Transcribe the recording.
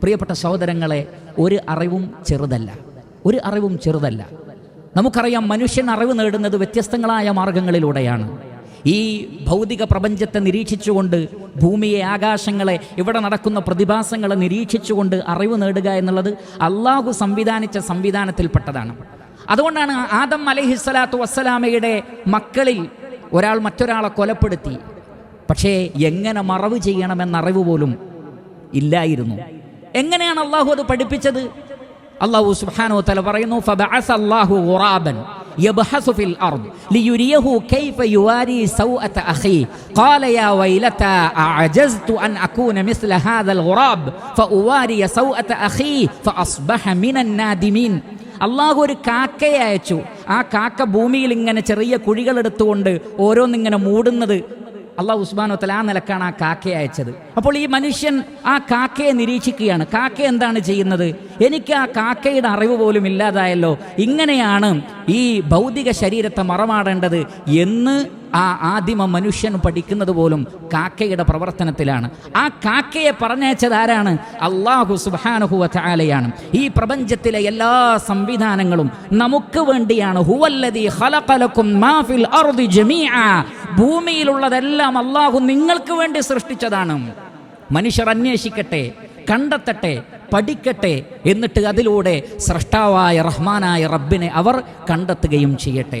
പ്രിയപ്പെട്ട സഹോദരങ്ങളെ ഒരു അറിവും ചെറുതല്ല. ഒരു അറിവും ചെറുതല്ല. നമുക്കറിയാം മനുഷ്യൻ അറിവ് നേടുന്നത് വ്യത്യസ്തങ്ങളായ മാർഗങ്ങളിലൂടെയാണ്. ഈ ഭൗതിക പ്രപഞ്ചത്തെ നിരീക്ഷിച്ചുകൊണ്ട് ഭൂമിയെ ആകാശങ്ങളെ ഇവിടെ നടക്കുന്ന പ്രതിഭാസങ്ങളെ നിരീക്ഷിച്ചുകൊണ്ട് അറിവ് നേടുക എന്നുള്ളത് അള്ളാഹു സംവിധാനിച്ച സംവിധാനത്തിൽപ്പെട്ടതാണ്. അതുകൊണ്ടാണ് ആദം അലഹിസ്വലാത്തു വസ്സലാമയുടെ മക്കളിൽ ഒരാൾ മറ്റൊരാളെ കൊലപ്പെടുത്തി. പക്ഷേ എങ്ങനെ മറവ് ചെയ്യണമെന്നറിവ് പോലും ഇല്ലായിരുന്നു. എങ്ങനെയാണ് അള്ളാഹു അത് പഠിപ്പിച്ചത്? അള്ളാഹു സുബ്ഹാനഹു തല പറയുന്നു അല്ലാഹു ഗുറാബൻ യബ്ഹസു ഫിൽ അർദ് ലിയുരിയഹു കൈഫ യുവാരി സൗഅത അഖി. ഖാല യാ വൈലതാ അഅജസ്തു അൻ അകൂന മിസ്ല ഹാദൽ ഗുറാബ് ഫഉവാരി സൗഅത അഖി ഫഅസ്ബഹ മിനൻ നാദിമീൻ. അള്ളാഹു ഒരു കാക്കയെ അയച്ചു. ആ കാക്ക ഭൂമിയിൽ ഇങ്ങനെ ചെറിയ കുഴികൾ എടുത്തുകൊണ്ട് ഓരോന്നിങ്ങനെ മൂടുന്നത് അള്ളാഹു ഉസ്മാനോ തല ആ നിലക്കാണ് ആ കാക്കയെ അയച്ചത്. അപ്പോൾ ഈ മനുഷ്യൻ ആ കാക്കയെ നിരീക്ഷിക്കുകയാണ്. കാക്ക എന്താണ് ചെയ്യുന്നത്? എനിക്ക് ആ കാക്കയുടെ അറിവ് പോലും ഇല്ലാതായല്ലോ. ഇങ്ങനെയാണ് ഈ ഭൗതിക ശരീരത്തെ മറമാടേണ്ടത് എന്ന് ആ ആദിമ മനുഷ്യൻ പഠിക്കുന്നത് പോലും കാക്കയുടെ പ്രവർത്തനത്തിലാണ്. ആ കാക്കയെ പറഞ്ഞയച്ചത് ആരാണ്? അള്ളാഹു സുബാനുഹുവ ഈ പ്രപഞ്ചത്തിലെ എല്ലാ സംവിധാനങ്ങളും നമുക്ക് വേണ്ടിയാണ്. അർദി ജമീഅ. ഭൂമിയിലുള്ളതെല്ലാം അള്ളാഹു നിങ്ങൾക്ക് വേണ്ടി സൃഷ്ടിച്ചതാണ്. മനുഷ്യർ അന്വേഷിക്കട്ടെ കണ്ടെത്തട്ടെ പഠിക്കട്ടെ എന്നിട്ട് അതിലൂടെ സൃഷ്ടാവായ റഹ്മാനായ റബ്ബിനെ അവർ കണ്ടെത്തുകയും ചെയ്യട്ടെ.